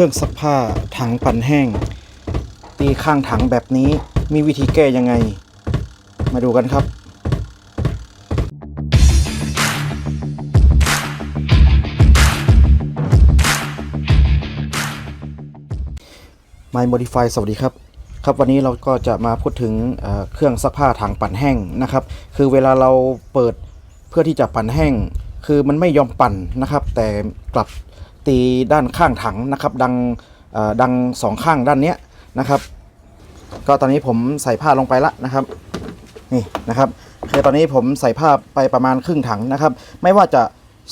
ครื่องซักผ้าถังปั่นแห้ง ตีข้างถังแบบนี้มีวิธีแก้ยังไง มาดูกันครับ My Modify สวัสดีครับ ครับวันนี้เราก็จะมาพูดถึงเเครื่องซักผ้าถังปั่นแห้งนะครับ คือเวลาเราเปิดเพื่อที่จะปั่นแห้ง คือมันไม่ยอมปั่นนะครับ แต่กลับ ตีด้านข้างถังนะครับ ดังดังสองข้างด้านเนี้ยนะครับ ก็ตอนนี้ผมใส่ผ้าลงไปละนะครับ นี่นะครับคือตอนนี้ผมใส่ผ้าไปประมาณครึ่งถังนะครับ ไม่ว่าจะ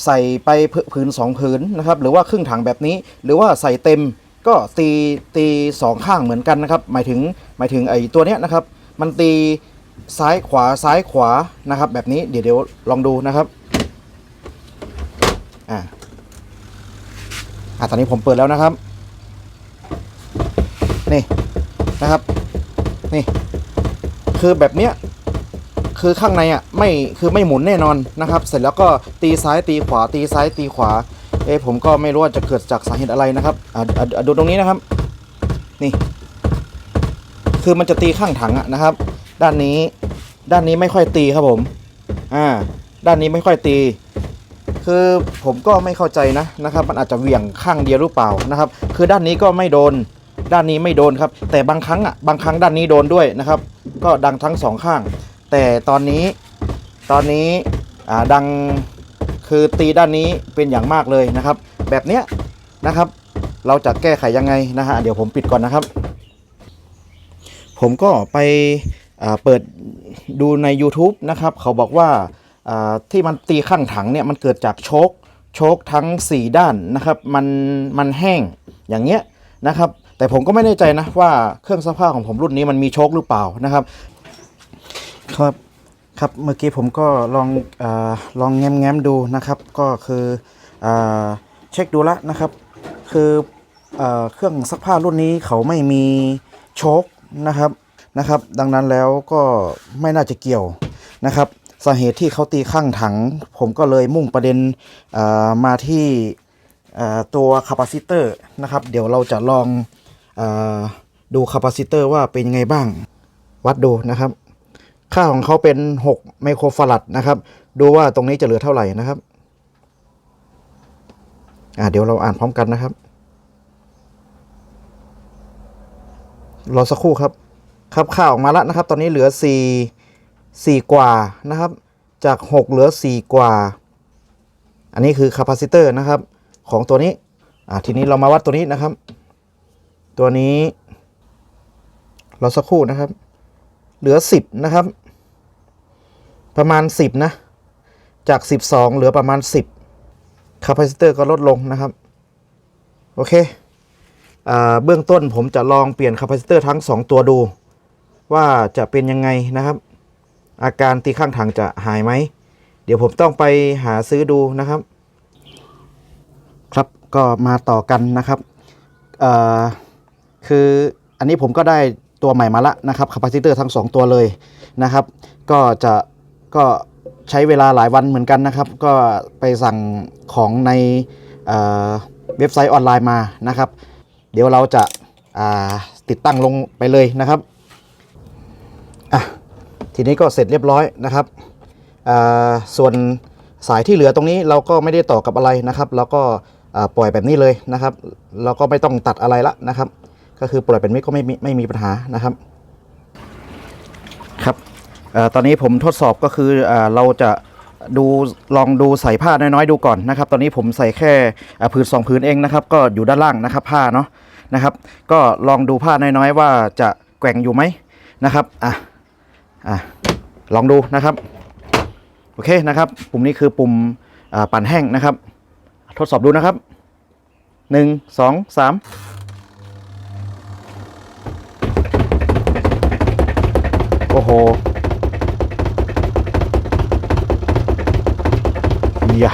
ใส่ไปผืนสองผืนนะครับ หรือว่าครึ่งถังแบบนี้ หรือว่าใส่เต็มก็ตีตีสองข้างเหมือนกันนะครับ หมายถึงหมายถึงไอ้ตัวเนี้ยนะครับ มันตีซ้ายขวาซ้ายขวานะครับ แบบนี้เดี๋ยวเดี๋ยวลองดูนะครับอ่า อ่าตอนนี้ผมเปิดแล้วนะครับ นี่นะครับ นี่ คือแบบเนี้ยคือข้างในอะไม่คือไม่หมุนแน่นอนนะครับ เสร็จแล้วก็ตีซ้ายตีขวา ตีซ้ายตีขวา เอะผมก็ไม่รู้ว่าจะเกิดจากสาเหตุอะไรนะครับอ่าอ่าอ่าดูตรงนี้นะครับ นี่ คือมันจะตีข้างถังอะนะครับ ด้านนี้ ด้านนี้ไม่ค่อยตีครับผม อ่า ด้านนี้ไม่ค่อยตี คือผมก็ไม่เข้าใจนะนะครับ มันอาจจะเหวี่ยงข้างเดียวหรือเปล่านะครับ คือด้านนี้ก็ไม่โดน ด้านนี้ไม่โดนครับ แต่บางครั้งอะบางครั้งด้านนี้โดนด้วยนะครับ ก็ดังทั้งสองข้าง แต่ตอนนี้ตอนนี้อ่าดังคือตีด้านนี้เป็นอย่างมากเลยนะครับ แบบเนี้ยนะครับ เราจะแก้ไขยังไงนะฮะเดี๋ยวผมปิดก่อนนะครับ ผมก็ไปเปิดดูใน YouTube นะครับ เขาบอกว่า ที่มันตีข้างถังเนี่ยมันเกิดจากโชคโชคทั้ง 4 ด้านนะครับมันมันแห้งอย่างเงี้ยนะครับแต่ผมก็ไม่แน่ใจนะว่าเครื่องซักผ้าของผมรุ่นนี้มันมีโชคหรือเปล่านะครับ ครับครับเมื่อกี้ผมก็ลองอลองแง้มๆดูนะครับก็คืออเช็คดูล้วนะครับ คืออเครื่องซักผ้ารุ่นนี้เขาไม่มีโชคนะครับนะครับ ดังนั้นแล้วก็ไม่น่าจะเกี่ยวนะครับ สาเหตุที่เขาตีข้างถัง ผมก็เลยมุ่งประเด็นมาที่ตัวคาปาซิเตอร์นะครับ เดี๋ยวเราจะลองอดูคาปาซิเตอร์ว่าเป็นยังไงบ้าง วัดดูนะครับ ค่าของเขาเป็น 6 ไมโครฟารัดนะครับ ดูว่าตรงนี้จะเหลือเท่าไหร่นะครับเดี๋ยวเราอ่านพร้อมกันนะครับ รอสักครู่ครับ ครับค่าออกมาแล้วนะครับ ตอนนี้เหลือ 4 4 กว่านะครับ จาก 6 เหลือ 4 กว่า อันนี้คือคาปาซิเตอร์นะครับ ของตัวนี้อ่าทีนี้เรามาวัดตัวนี้นะครับ ตัวนี้ เรอสักครู่นะครับ เหลือ 10 นะครับ ประมาณ 10 นะ จาก 12 เหลือประมาณ 10คาปาซิเตอร์ก็ลดลงนะครับ โอเคอเบื้องต้นผมจะลองเปลี่ยนคาปาซิเตอร์ทั้ง 2 ตัวดู ว่าจะเป็นยังไงนะครับ อาการตีข้างถังจะหายไหม เดี๋ยวผมต้องไปหาซื้อดูนะครับ ครับก็มาต่อกันนะครับคืออันนี้ผมก็ได้ตัวใหม่มาละนะครับคาปาซิเตอร์ทั้ง 2 ตัวเลยนะครับ ก็จะก็ใช้เวลาหลายวันเหมือนกันนะครับ ก็ไปสั่งของในเเว็บไซต์ออนไลน์มานะครับ เดี๋ยวเราจะาติดตั้งลงไปเลยนะครับ ทีนี้ก็เสร็จเรียบร้อยนะครับส่วนสายที่เหลือตรงนี้เราก็ไม่ได้ต่อกับอะไรนะครับเราก็ปล่อยแบบนี้เลยนะครับ เราก็ไม่ต้องตัดอะไรละนะครับ ก็คือปล่อยเป็นมิตรก็ไม่มีไม่มีปัญหานะครับครับอตอนนี้ผมทดสอบก็คืออเราจะดูลองดูใส่ผ้าน้อยๆดูก่อนนะครับ ตอนนี้ผมใส่แค่ผืนสองผืนเองนะครับ ก็อยู่ด้านล่างนะครับผ้าเนาะนะครับ ก็ลองดูผ้าน้อยๆว่าจะแกว่งอยู่ไหมนะครับอะ อะลองดูนะครับ โอเคนะครับ ปุ่มนี้คือปุ่มปั่นแห้งนะครับ ทดสอบดูนะครับหนึ่งสองสามโอ้โหเย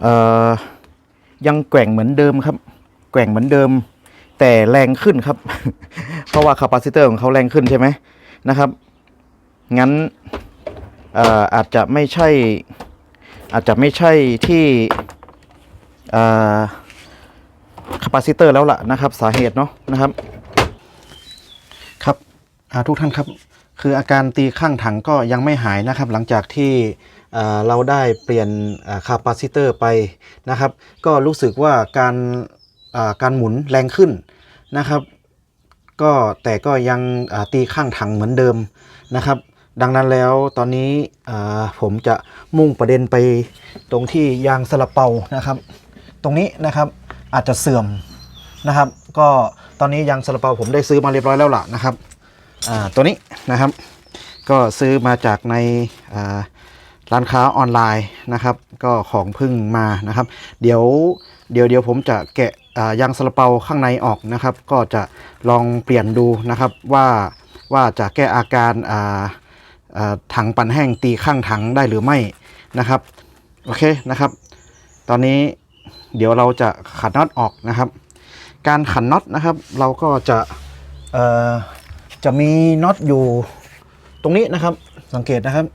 เอ่อ ยังแกว่งเหมือนเดิมครับ แกว่งเหมือนเดิม แต่แรงขึ้นครับ เพราะว่าคาปาซิเตอร์ของเขาแรงขึ้นใช่ไหมนะครับ งั้นเอ่อาจจะไม่ใช่ อาจจะไม่ใช่ที่คาปาซิเตอร์แล้วล่ะนะครับ สาเหตุเนาะนะครับ ครับทุกท่านครับ คืออาการตีข้างถังก็ยังไม่หายนะครับ หลังจากที่ เราได้เปลี่ยนคาปาซิเตอร์ไปนะครับ ก็รู้สึกว่าการาการหมุนแรงขึ้นนะครับ ก็แต่ก็ยังตีข้างถังเหมือนเดิมนะครับ ดังนั้นแล้วตอนนี้ผมจะมุ่งประเด็นไปตรงที่ยางสลับเปานะครับ ตรงนี้นะครับอาจจะเสื่อมนะครับ ก็ตอนนี้ยางสลับเปาผมได้ซื้อมาเรียบร้อยแล้วล่ะนะครับตัวนี้นะครับ ก็ซื้อมาจากในา ร้านค้าออนไลน์นะครับ ก็ของพึ่งมานะครับ เดี๋ยวเดี๋ยวเดี๋ยวผมจะแกะยางสลับเปาข้างในออกนะครับ ก็จะลองเปลี่ยนดูนะครับว่าว่าจะแก้อาการาาถังปั่นแห้งตีข้างถังได้หรือไม่นะครับโอเคนะครับ ตอนนี้เดี๋ยวเราจะขันน็อตออกนะครับ การขันน็อตนะครับ เราก็จะจะมีน็อตอยู่ตรงนี้นะครับสังเกตนะครับ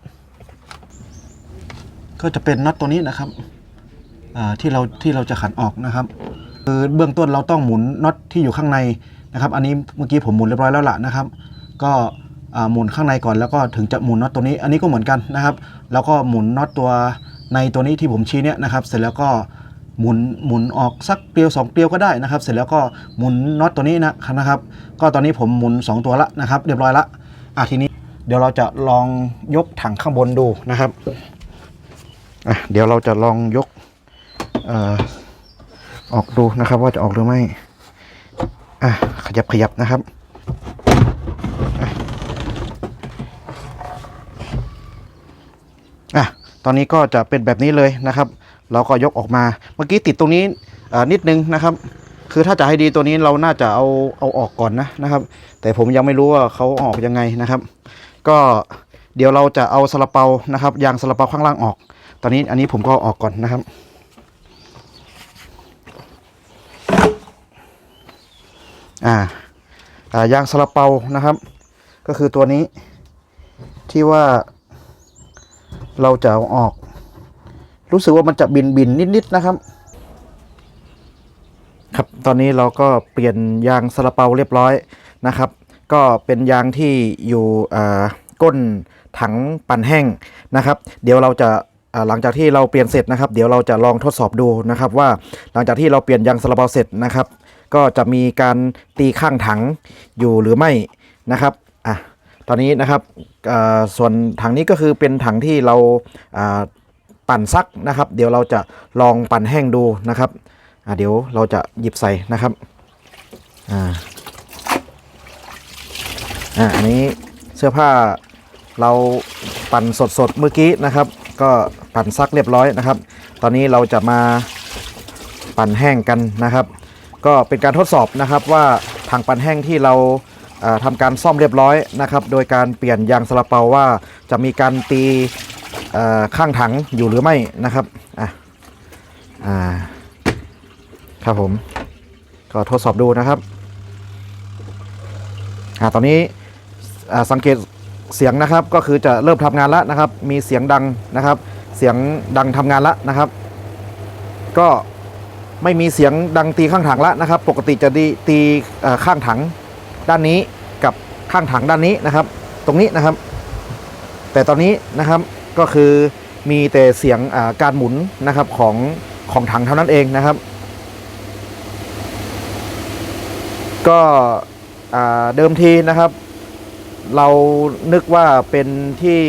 ก็จะเป็นน็อตตัวนี้นะครับที่เราที่เราจะขันออกนะครับคือเบื้องต้นเราต้องหมุนน็อตที่อยู่ข้างในนะครับ อันนี้เมื่อกี้ผมหมุนเรียบร้อยแล้วล่ะนะครับ ก็หมุนข้างในก่อนแล้วก็ถึงจะหมุนน็อตตัวนี้ อันนี้ก็เหมือนกันนะครับ แล้วก็หมุนน็อตตัวในตัวนี้ที่ผมชี้เนี่ยนะครับ เสร็จแล้วก็หมุนหมุนออกสักเกลียวสองเกลียวก็ได้นะครับ เสร็จแล้วก็หมุนน็อตตัวนี้นะนะครับ ก็ตอนนี้ผมหมุน 2 ตัวละนะครับ เรียบร้อยละอะทีนี้เดี๋ยวเราจะลองยกถังข้างบนดูนะครับ อะเดี๋ยวเราจะลองยกเอ่อออกดูนะครับ ว่าจะออกหรือไม่อะขยับขยับนะครับอะตอนนี้ก็จะเป็นแบบนี้เลยนะครับ เราก็ยกออกมาเมื่อกี้ติดตรงนี้นิดนึงนะครับ คือถ้าจะให้ดีตัวนี้เราน่าจะเอาเอาออกก่อนนะนะครับ แต่ผมยังไม่รู้ว่าเขาอาออกยังไงนะครับ ก็เดี๋ยวเราจะเอาสลับเปานะครับยางสลับเปาข้างล่างออก ตอนนี้อันนี้ผมก็ออกก่อนนะครับ อ่าอ่ายางสลับเปานะครับ ก็คือตัวนี้ที่ว่าเราจะเอาออก รู้สึกว่ามันจะบินบินนิดๆนะครับ ครับตอนนี้เราก็เปลี่ยนยางซาลาเปาเรียบร้อยนะครับ ก็เป็นยางที่อยู่อ่าก้นถังปั่นแห้งนะครับ เดี๋ยวเราจะ หลังจากที่เราเปลี่ยนเสร็จนะครับ เดี๋ยวเราจะลองทดสอบดูนะครับว่าหลังจากที่เราเปลี่ยนยางซาลาเปาเสร็จนะครับ ก็จะมีการตีข้างถังอยู่หรือไม่นะครับอะตอนนี้นะครับอ่าส่วนถังนี้ก็คือเป็นถังที่เราอ่าปั่นซักนะครับ เดี๋ยวเราจะลองปั่นแห้งดูนะครับอ่าเดี๋ยวเราจะหยิบใส่นะครับอ่าอ่าอันนี้เสื้อผ้าเราปั่นสดๆเมื่อกี้นะครับ ก็ปั่นซักเรียบร้อยนะครับ ตอนนี้เราจะมาปั่นแห้งกันนะครับ ก็เป็นการทดสอบนะครับว่าถังปั่นแห้งที่เราอ่าทำการซ่อมเรียบร้อยนะครับ โดยการเปลี่ยนยางสลับเปาว่าจะมีการตีข้างถังอยู่หรือไม่นะครับอะอ่าครับผมก็ทดสอบดูนะครับอ่าตอนนี้สังเกต เสียงนะครับก็คือจะเริ่มทำงานแล้วนะครับ มีเสียงดังนะครับ เสียงดังทำงานแล้วนะครับ ก็ไม่มีเสียงดังตีข้างถังแล้วนะครับ ปกติจะดีตีข้างถังด้านนี้กับข้างถังด้านนี้นะครับ ตรงนี้นะครับ แต่ตอนนี้นะครับก็คือมีแต่เสียงการหมุนนะครับของของถังเท่านั้นเองนะครับ ก็เดิมทีนะครับ เรานึกว่าเป็นที่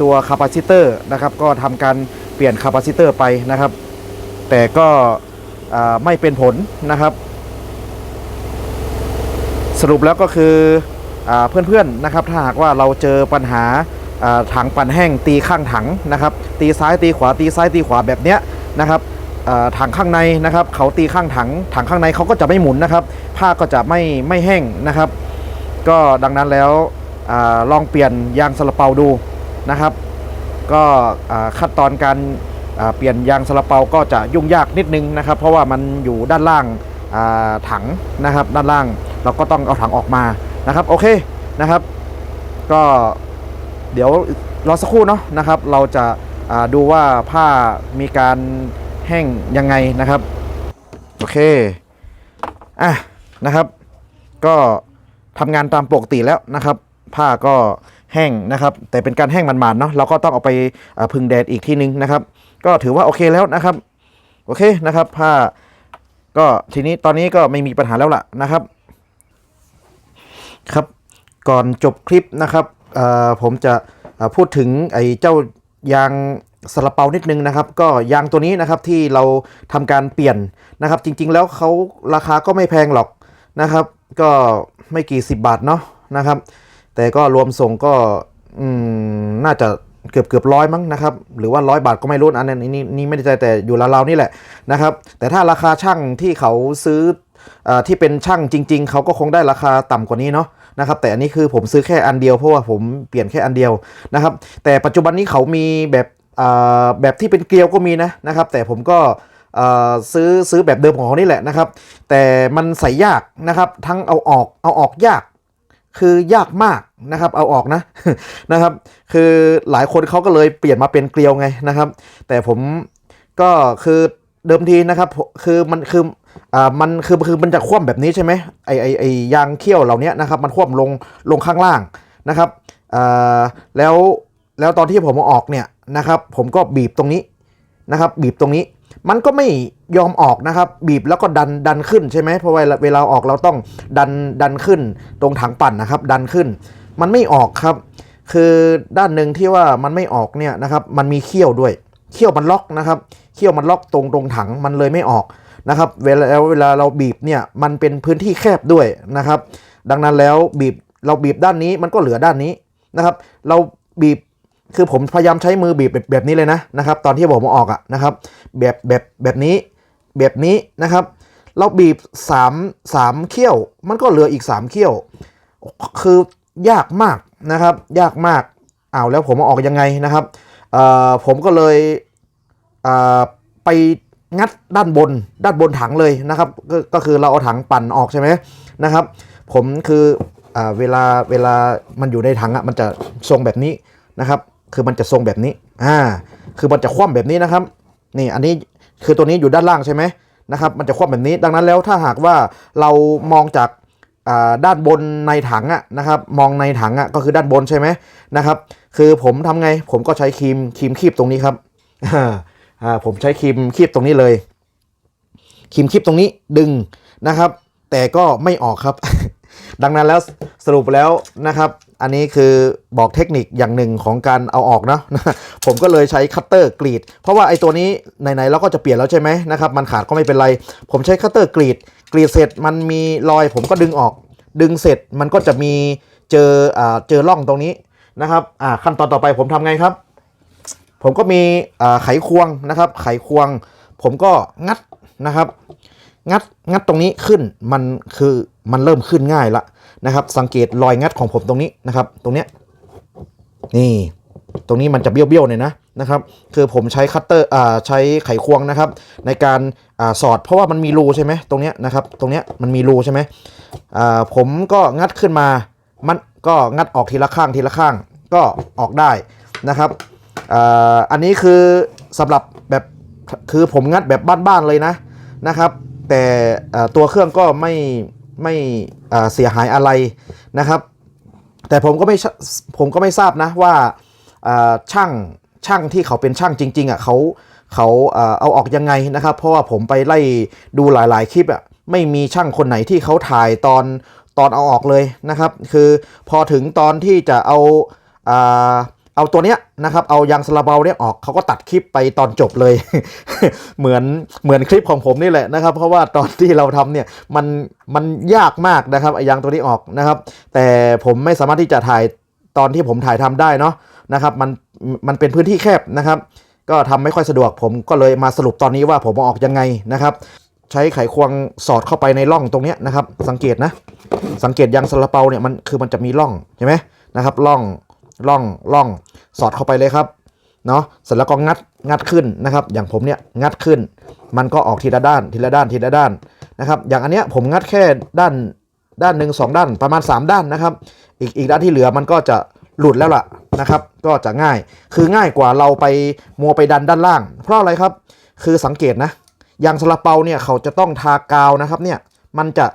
ตัวคาปาซิเตอร์นะครับก็ทำการเปลี่ยนคาปาซิเตอร์ไปนะครับ แต่ก็ไม่เป็นผลนะครับ สรุปแล้วก็คืออเพื่อนๆนะครับถ้าหากว่าเราเจอปัญหาถังปั่นแห้งตีข้างถังนะครับ ตีซ้ายตีขวาตีซ้ายตีขวาแบบเนี้ยนะครับถังข้างในนะครับ เขาตีข้างถัง ถังข้างในเขาก็จะไม่หมุนนะครับ ผ้าก็จะไม่ไม่แห้งนะครับ ก็ดังนั้นแล้ว อลองเปลี่ยนยางสลับเปาดูนะครับ ก็ขั้นตอนการเปลี่ยนยางสลับเปาก็จะยุ่งยากนิดนึงนะครับ เพราะว่ามันอยู่ด้านล่างาถังนะครับ ด้านล่างเราก็ต้องเอาถังออกมานะครับโอเคนะครับ ก็เดี๋ยวรอสักครู่เนาะนะครับ เราจะาดูว่าผ้ามีการแห้งยังไงนะครับโอเคอะนะครับ ก็ทำงานตามปกติแล้วนะครับ ผ้าก็แห้งนะครับ แต่เป็นการแห้งมันๆเนาะเราก็ต้องเอาไปพึ่งแดดอีกทีนึงนะครับ ก็ถือว่าโอเคแล้วนะครับ โอเคนะครับ ผ้าก็ทีนี้ตอนนี้ก็ไม่มีปัญหาแล้วล่ะนะครับครับก่อนจบคลิปนะครับผมจะพูดถึงไอ้เจ้ายางสลับเปานิดนึงนะครับ ก็ยางตัวนี้นะครับที่เราทำการเปลี่ยนนะครับ จริง ๆ แล้วเขาราคาก็ไม่แพงหรอกนะครับ ก็ไม่กี่สิบบาทเนาะนะครับ แต่ก็รวมส่งก็น่าจะเกือบเกือบร้อยมั้งนะครับ หรือว่าร้อยบาทก็ไม่รู้อันนั้นนี่นี่ไม่ได้ใจแต่อยู่ราวๆนี่แหละนะครับ แต่ถ้าราคาช่างที่เขาซื้ออที่เป็นช่างจริง ๆ เขาก็คงได้ราคาต่ำกว่านี้เนาะนะครับ แต่อันนี้คือผมซื้อแค่อันเดียวเพราะว่าผมเปลี่ยนแค่อันเดียวนะครับ แต่ปัจจุบันนี้เขามีแบบแบบที่เป็นเกลียวก็มีนะนะครับ แต่ผมก็ซื้อซื้อแบบเดิมของเขานี่แหละนะครับ แต่มันใส่ยากนะครับ ทั้งเอาออกเอาออกยาก คือยากมากนะครับเอาออกนะนะครับ คือหลายคนเขาก็เลยเปลี่ยนมาเป็นเกลียวไงนะครับ แต่ผมก็คือเดิมทีนะครับคือมันคืออ่ามันคือคือมันจะคว่ำแบบนี้ใช่ไหมไอไอไอยางเขี้ยวเหล่านี้นะครับ มันคว่ำลงลงข้างล่างนะครับอ่าแล้วแล้วตอนที่ผมเอาออกเนี่ยนะครับ ผมก็บีบตรงนี้นะครับ บีบตรงนี้ มันก็ไม่ยอมออกนะครับ บีบแล้วก็ดันดันขึ้นใช่ไหมเพราะว่าเวลาออกเราต้องดันดันขึ้น ตรงถังปั่นนะครับ ดันขึ้น มันไม่ออกครับ คือด้านหนึ่งที่ว่ามันไม่ออกเนี่ยนะครับ มันมีเขี้ยวด้วย เขี้ยวมันล็อกนะครับ เขี้ยวมันล็อกตรงตรงถังมันเลยไม่ออกนะครับ เวลาเวลาเราบีบเนี่ยมันเป็นพื้นที่แคบด้วยนะครับ ดังนั้นแล้วบีบเราบีบด้านนี้มันก็เหลือด้านนี้นะครับ เราบีบ คือผมพยายามใช้มือบีบแบบแบบนี้เลยนะนะครับ ตอนที่ผมอาออกอะนะครับ แบบแบบแบบนี้แบบนี้นะครับ เราบีบสามสามเขี้ยว มันก็เหลืออีกสามเขี้ยว คือยากมากนะครับ ยากมากอ้าวแล้วผมเอาออกยังไงนะครับผมก็เลยเไปงัดด้านบนด้านบนถังเลยนะครับก็ก็คือเราเอาถังปั่นออกใช่ไหมนะครับ ผมคืออเวลาเวลามันอยู่ในถังอะมันจะทรงแบบนี้นะครับ คือมันจะทรงแบบนี้ อ่า คือมันจะคว่ำแบบนี้นะครับ นี่อันนี้คือตัวนี้อยู่ด้านล่างใช่ไหมนะครับ มันจะคว่ำแบบนี้ ดังนั้นแล้วถ้าหากว่าเรามองจากด้านบนในถังอะนะครับ มองในถังอะก็คือด้านบนใช่ไหมนะครับ คือผมทำไง ผมก็ใช้ครีมครีมคีบตรงนี้ครับอ่าอ่า ผมใช้ครีมคีบตรงนี้เลย ครีมคีบตรงนี้ดึงนะครับ แต่ก็ไม่ออกครับ ดังนั้นแล้วสรุปแล้วนะครับ อันนี้คือบอกเทคนิคอย่างหนึ่งของการเอาออกเนาะผมก็เลยใช้คัตเตอร์กรีด เพราะว่าไอ้ตัวนี้ไหนๆเราก็จะเปลี่ยนแล้วใช่ไหมนะครับมันขาดก็ไม่เป็นไร ผมใช้คัตเตอร์กรีด กรีดเสร็จมันมีรอยผมก็ดึงออก ดึงเสร็จมันก็จะมีเจออ่าเจอร่องตรงนี้นะครับอ่าขั้นตอนต่อไปผมทำไงครับ ผมก็มีอ่าไขควงนะครับ ไขควง ผมก็งัดนะครับ งัดงัดตรงนี้ขึ้นมันคือมันเริ่มขึ้นง่ายละ นะครับ สังเกตรอยงัดของผมตรงนี้นะครับ ตรงเนี้ยนี่ตรงนี้มันจะเบี้ยวๆหน่อยนะนะครับคือผมใช้คัตเตอร์อ่าใช้ไขควงนะครับ ในการอ่าสอดเพราะว่ามันมีรูใช่ไหมตรงเนี้ยนะครับ ตรงเนี้ยมันมีรูใช่ไหมอ่าผมก็งัดขึ้นมามันก็งัดออกทีละข้างทีละข้างก็ออกได้นะครับอ่าอันนี้คือสำหรับแบบคือผมงัดแบบบ้านๆเลยนะนะครับ แต่อ่าตัวเครื่องก็ไม่ ไม่เสียหายอะไรนะครับ แต่ผมก็ไม่ผมก็ไม่ทราบนะว่าช่างช่างที่เขาเป็นช่างจริงๆอะเขาเขาอ่าเอาออกยังไงนะครับ เพราะว่าผมไปไล่ดูหลายๆคลิปอะไม่มีช่างคนไหนที่เขาถ่ายตอนตอนเอาออกเลยนะครับ คือพอถึงตอนที่จะเอาอ่า เอาตัวเนี้ยนะครับ เอายางสลาเบาเนี่ยออกเขาก็ตัดคลิปไปตอนจบเลย เหมือนเหมือนคลิปของผมนี่แหละนะครับ เพราะว่าตอนที่เราทำเนี่ยมันมันยากมากนะครับไอ้ยางตัวนี้ออกนะครับ แต่ผมไม่สามารถที่จะถ่ายตอนที่ผมถ่ายทำได้เนาะนะครับ มันมันเป็นพื้นที่แคบนะครับ ก็ทำไม่ค่อยสะดวกผมก็เลยมาสรุปตอนนี้ว่าผมเอาออกยังไงนะครับ ใช้ไขควงสอดเข้าไปในร่องตรงเนี้ยนะครับ สังเกตนะ สังเกตยางสลาเปาเนี่ยมันคือมันจะมีร่องใช่ไหมนะครับร่อง ร่องร่องสอดเข้าไปเลยครับเนาะเสร็จแล้วก็งัดงัดขึ้นนะครับ อย่างผมเนี่ยงัดขึ้น มันก็ออกทีละด้านทีละด้านทีละด้านนะครับ อย่างอันเนี้ยผมงัดแค่ด้านด้านหนึ่งสองด้านประมาณ 3 ด้านนะครับ อีกอีกด้านที่เหลือมันก็จะหลุดแล้วล่ะนะครับ ก็จะง่ายคือง่ายกว่าเราไปมัวไปดันด้านล่าง เพราะอะไรครับ คือสังเกตนะอย่างซาลาเปาเนี่ยเขาจะต้องทากาวนะครับเนี่ยมันจะ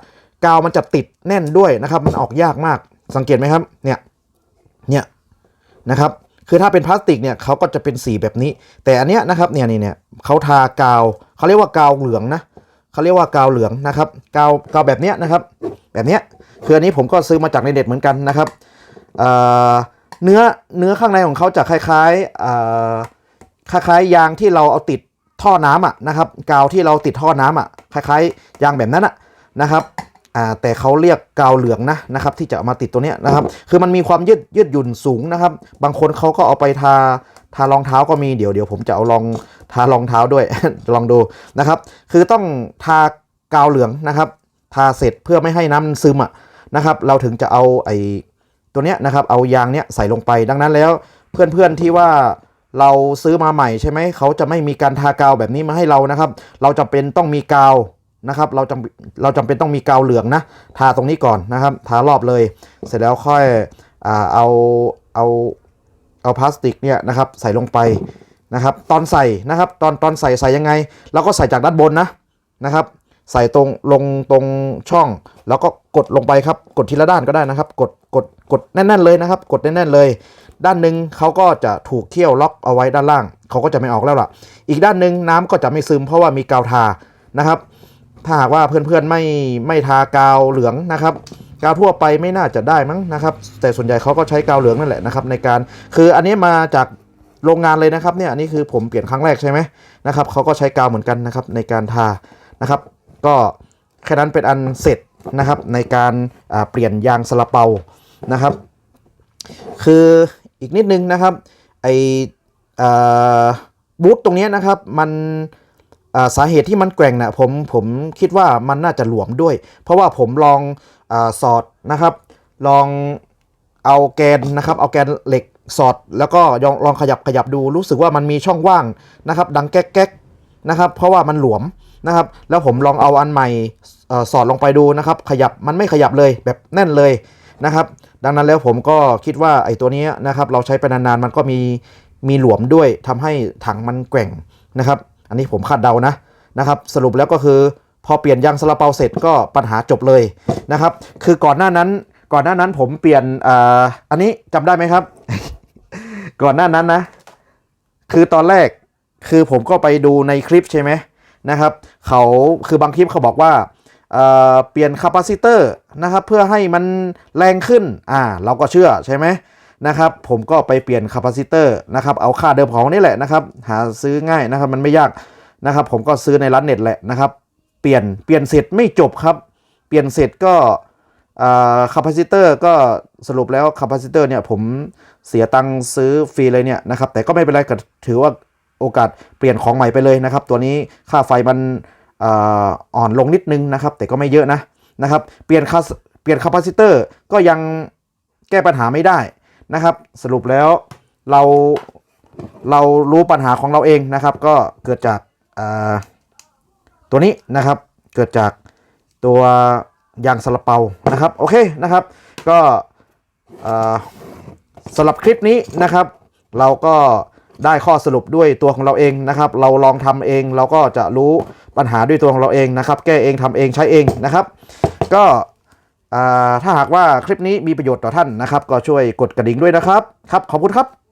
กาวมันจะติดแน่นด้วยนะครับ มันออกยากมากสังเกตไหมครับเนี่ยเนี่ย นะครับคือถ้าเป็นพลาสติกเนี่ยเขาก็จะเป็นสีแบบนี้ แต่อันเนี้ยนะครับเนี่ยนี่เนี่ยเขาทากาวเขาเรียกว่ากาวเหลืองนะเขาเรียกว่ากาวเหลืองนะครับกาวกาวแบบเนี้ยนะครับ แบบเนี้ยคืออันนี้ผมก็ซื้อมาจากในเน็ตเหมือนกันนะครับเเนื้อเนื้อข้างในของเขาจะคล้ายๆคล้ายๆ ยางที่เราเอาติดท่อน้ำอะนะครับ กาวที่เราติดท่อน้ำอะคล้ายๆ ยางแบบนั้นอะนะครับ อ่าแต่เขาเรียกกาวเหลืองนะนะครับที่จะเอามาติดตัวเนี้ยนะครับ คือมันมีความยืดยืดหยุ่นสูงนะครับ บางคนเขาก็เอาไปทาทารองเท้าก็มีเดี๋ยวเดี๋ยวผมจะเอาลองทารองเท้าด้วย ลองดูนะครับ คือต้องทากาวเหลืองนะครับ ทาเสร็จเพื่อไม่ให้น้ำมันซึมอะนะครับ เราถึงจะเอาไอ้ตัวเนี้ยนะครับ เอายางเนี้ยใส่ลงไป ดังนั้นแล้วเพื่อนๆที่ว่าเราซื้อมาใหม่ใช่ไหมเขาจะไม่มีการทากาวแบบนี้มาให้เรานะครับ เราจำเป็นต้องมีกาว นะครับเราจำเราจำเป็นต้องมีกาวเหลืองนะทาตรงนี้ก่อนนะครับ ทารอบเลย เสร็จแล้วค่อยอ่าเอาเอาเอาพลาสติกเนี่ยนะครับใส่ลงไปนะครับ ตอนใส่นะครับ ตอนตอนใส่ใส่ยังไงเราก็ใส่จากด้านบนนะนะครับ ใส่ตรงลงตรงช่อง แล้วก็กดลงไปครับ กดทีละด้านก็ได้นะครับ กดกดกดแน่น ๆ เลยนะครับ กดแน่นๆเลย ด้านหนึ่งเขาก็จะถูกเขี้ยวล็อกเอาไว้ด้านล่างเขาก็จะไม่ออกแล้วล่ะ อีกด้านหนึ่งน้ำก็จะไม่ซึมเพราะว่ามีกาวทานะครับ ถ้าหากว่าเพื่อนๆไม่ไม่ทากาวเหลืองนะครับกาวทั่วไปไม่น่าจะได้มั้งนะครับ แต่ส่วนใหญ่เขาก็ใช้กาวเหลืองนั่นแหละนะครับในการคืออันนี้มาจากโรงงานเลยนะครับเนี่ยอันนี้คือผมเปลี่ยนครั้งแรกใช่ไหมนะครับเขาก็ใช้กาวเหมือนกันนะครับในการทานะครับ ก็แค่นั้นเป็นอันเสร็จนะครับในการเปลี่ยนยางสลับเปานะครับ คืออีกนิดนึงนะครับไอ,อบูทตรงนี้นะครับมัน สาเหตุที่มันแกว่งนะผมผมคิดว่ามันน่าจะหลวมด้วย เพราะว่าผมลองอสอดนะครับ ลองเอาแกนนะครับเอาแกนเหล็กสอดแล้วก็ลองลองขยับขยับดูรู้สึกว่ามันมีช่องว่างนะครับ ดังแก๊กแก๊กนะครับ เพราะว่ามันหลวมนะครับ แล้วผมลองเอาอันใหม่สอดลงไปดูนะครับ ขยับมันไม่ขยับเลยแบบแน่นเลยนะครับ ดังนั้นแล้วผมก็คิดว่าไอ้ตัวนี้นะครับ เราใช้ไปนานๆมันก็มีมีหลวมด้วยทำให้ถังมันแกว่งนะครับ อันนี้ผมคาดเดานะนะครับสรุปแล้วก็คือพอเปลี่ยนยางสลาเปาเสร็จก็ปัญหาจบเลยนะครับ คือก่อนหน้านั้นก่อนหน้านั้นผมเปลี่ยนออันนี้จำได้ไหมครับ ก่อนหน้านั้นนะ คือตอนแรกคือผมก็ไปดูในคลิปใช่ไหมนะครับเขาคือบางคลิปเขาบอกว่าเเปลี่ยนคาปาซิเตอร์นะครับเพื่อให้มันแรงขึ้นอ่าเราก็เชื่อใช่ไหม นะครับผมก็ไปเปลี่ยนคาปาซิเตอร์นะครับเอาค่าเดิมของนี่แหละนะครับหาซื้อง่ายนะครับมันไม่ยากนะครับผมก็ซื้อในร้านเน็ตแหละนะครับเปลี่ยนเปลี่ยนเสร็จไม่จบครับเปลี่ยนเสร็จก็คาปาซิเตอร์ก็สรุปแล้วคาปาซิเตอร์เนี่ยผมเสียตังค์ซื้อฟรีเลยเนี่ยนะครับแต่ก็ไม่เป็นไรก็ถือว่าโอกาสเปลี่ยนของใหม่ไปเลยนะครับ ตัวนี้ค่าไฟมันอ่าอ่อนลงนิดนึงนะครับ แต่ก็ไม่เยอะนะนะครับ เปลี่ยนคาเปลี่ยนคาปาซิเตอร์ก็ยังแก้ปัญหาไม่ได้ นะครับ สรุปแล้วเราเรารู้ปัญหาของเราเองนะครับ ก็เกิดจากาตัวนี้นะครับ เกิดจากตัวยางสลับเปานะครับโอเคนะครับ ก็สำหรับคลิปนี้นะครับ เราก็ได้ข้อสรุปด้วยตัวของเราเองนะครับ เราลองทำเองเราก็จะรู้ปัญหาด้วยตัวของเราเองนะครับ แก้เองทำเองใช้เองนะครับ ก็ ถ้าหากว่าคลิปนี้มีประโยชน์ต่อท่านนะครับ ก็ช่วยกดกระดิ่งด้วยนะครับ ครับ ขอบคุณครับ